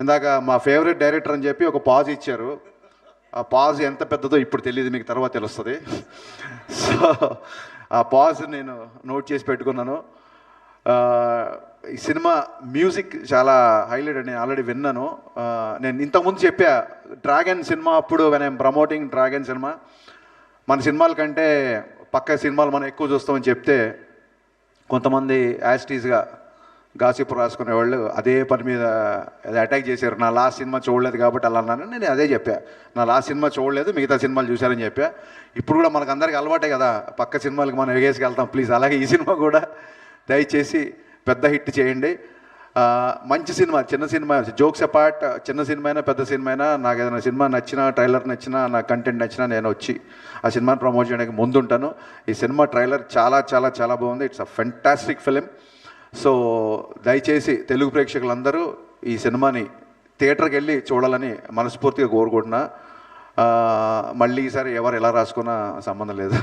ఇందాక మా favourite director అని చెప్పి ఒక పాజ్ ఇచ్చారు. ఆ పాజ్ ఎంత పెద్దదో ఇప్పుడు తెలియదు మీకు తర్వాత తెలుస్తుంది. సో ఆ పాజ్ నేను నోట్ చేసి పెట్టుకున్నాను. ఈ సినిమా మ్యూజిక్ చాలా హైలైట్ అని ఆల్రెడీ విన్నాను. నేను ఇంతకుముందు చెప్పా డ్రాగన్ సినిమా అప్పుడు నేను ప్రమోటింగ్ డ్రాగన్ సినిమా. మన సినిమాల కంటే పక్క సినిమాలు మనం ఎక్కువ చూస్తామని చెప్తే కొంతమంది యాస్టీస్గా గాసిప్ రాసుకునే వాళ్ళు అదే పని మీద అటాక్ చేశారు. నా లాస్ట్ సినిమా చూడలేదు కాబట్టి అలా అన్నాను నేను అదే చెప్పా. నా లాస్ట్ సినిమా చూడలేదు మిగతా సినిమాలు చూశారని చెప్పా. ఇప్పుడు కూడా మనకు అందరికి అలవాటే కదా పక్క సినిమాలకు మనం ఎగేసుకు వెళ్తాం ప్లీజ్ అలాగే ఈ సినిమా కూడా దయచేసి పెద్ద హిట్ చేయండి. మంచి సినిమా చిన్న సినిమా జోక్స్ అపార్ట్ చిన్న సినిమా అయినా పెద్ద సినిమా అయినా నాకు ఏదైనా సినిమా నచ్చినా ట్రైలర్ నచ్చినా నా కంటెంట్ నచ్చినా నేను వచ్చి ఆ సినిమాని ప్రమోట్ చేయడానికి ముందుంటాను. ఈ సినిమా ట్రైలర్ చాలా చాలా చాలా బాగుంది. It's a fantastic film so దయచేసి తెలుగు ప్రేక్షకులందరూ ఈ సినిమాని థియేటర్కి వెళ్ళి చూడాలని మనస్ఫూర్తిగా కోరుకుంటున్నా. మళ్ళీ ఈసారి ఎవరు ఎలా రాసుకున్నా సంబంధం లేదు.